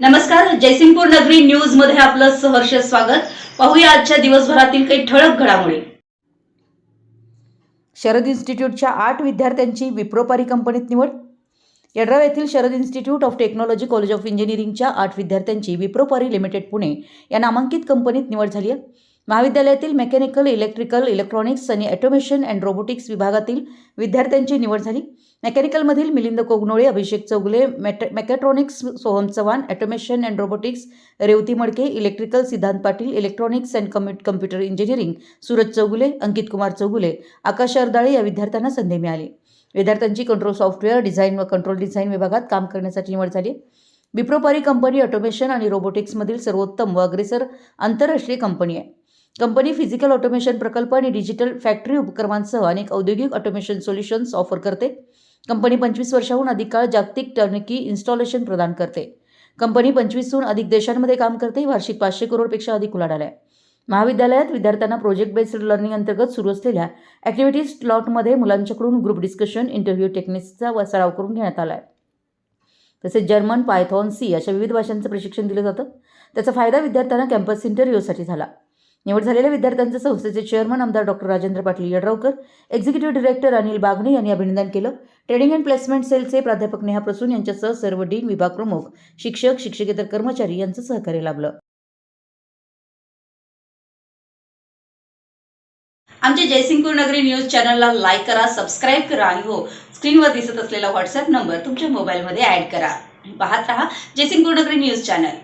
नमस्कार जयसिंगपूर नगरी न्यूजमध्ये आपलं सहर्ष स्वागत. पाहूया आजच्या दिवसभरातील काही ठळक घडामोडी. शरद इन्स्टिट्यूटच्या आठ विद्यार्थ्यांची विप्रोपारी कंपनीत निवड. यड्राव येथील Sharad institute of technology college of इंजिनिअरिंगच्या आठ विद्यार्थ्यांची विप्रोपारी लिमिटेड पुणे या नामांकित कंपनीत निवड झाली आहे. महाविद्यालयातील मेकॅनिकल इलेक्ट्रिकल इलेक्ट्रॉनिक्स आणि ॲटोमेशन अँड रोबोटिक्स विभागातील विद्यार्थ्यांची निवड झाली. मेकॅनिकलमधील मिलिंद कोगनोळे अभिषेक चौगुले मेट mechatronics Soham Chavan automation and robotics Revati Madke electrical Siddhant Patil electronics and कम्यु computer engineering Suraj Chougule Ankit Kumar Chougule आकाश अर्दाळे या विद्यार्थ्यांना संधी मिळाली. विद्यार्थ्यांची कंट्रोल सॉफ्टवेअर डिझाईन व कंट्रोल डिझाईन विभागात काम करण्यासाठी निवड झाली. विप्रोपारी कंपनी ऑटोमेशन आणि रोबोटिक्समधील सर्वोत्तम व अग्रेसर आंतरराष्ट्रीय कंपनी आहे. कंपनी फिजिकल ऑटोमेशन प्रकल्प आणि डिजिटल फॅक्टरी उपक्रमांसह अनेक औद्योगिक ऑटोमेशन सोल्युशन्स ऑफर करते. कंपनी पंचवीस वर्षाहून अधिक काळ जागतिक टर्निकी इन्स्टॉलेशन प्रदान करते. कंपनी पंचवीसहून अधिक देशांमध्ये काम करते. वार्षिक पाचशे करोडपेक्षा अधिक उलाढाल आहे महाविद्यालयात विद्यार्थ्यांना प्रोजेक्ट बेस्ड लर्निंग अंतर्गत सुरू असलेल्या ॲक्टिव्हिटीज स्लॉटमध्ये मुलांच्याकडून ग्रुप डिस्कशन इंटरव्ह्यू टेक्निक्सचा व सराव करून घेण्यात आला आहे तसेच जर्मन पायथॉन सी अशा विविध भाषांचं प्रशिक्षण दिलं जातं. त्याचा फायदा विद्यार्थ्यांना कॅम्पस इंटरव्ह्यूसाठी झाला. निवड झालेल्या विद्यार्थ्यांचे संस्थेचे चेअरमन आमदार doctor Rajendra Patil Yadravkar executive director Anil Bagne यांनी अभिनंदन केलं. ट्रेनिंग अँड प्लेसमेंट सेलचे प्राध्यापक नेहा प्रसून यांच्यासह सर्व डीन विभाग प्रमुख शिक्षक शिक्षकेतर कर्मचारी यांचं सहकार्य लाभलं. आमच्या जयसिंगपूर नगरी न्यूज चॅनलला लाईक करा सबस्क्राईब करा आणि हो स्क्रीनवर दिसत असलेला व्हॉट्सअप नंबर तुमच्या मोबाईलमध्ये ऍड करा. पाहत रहा जयसिंगपूर नगरी न्यूज चॅनल.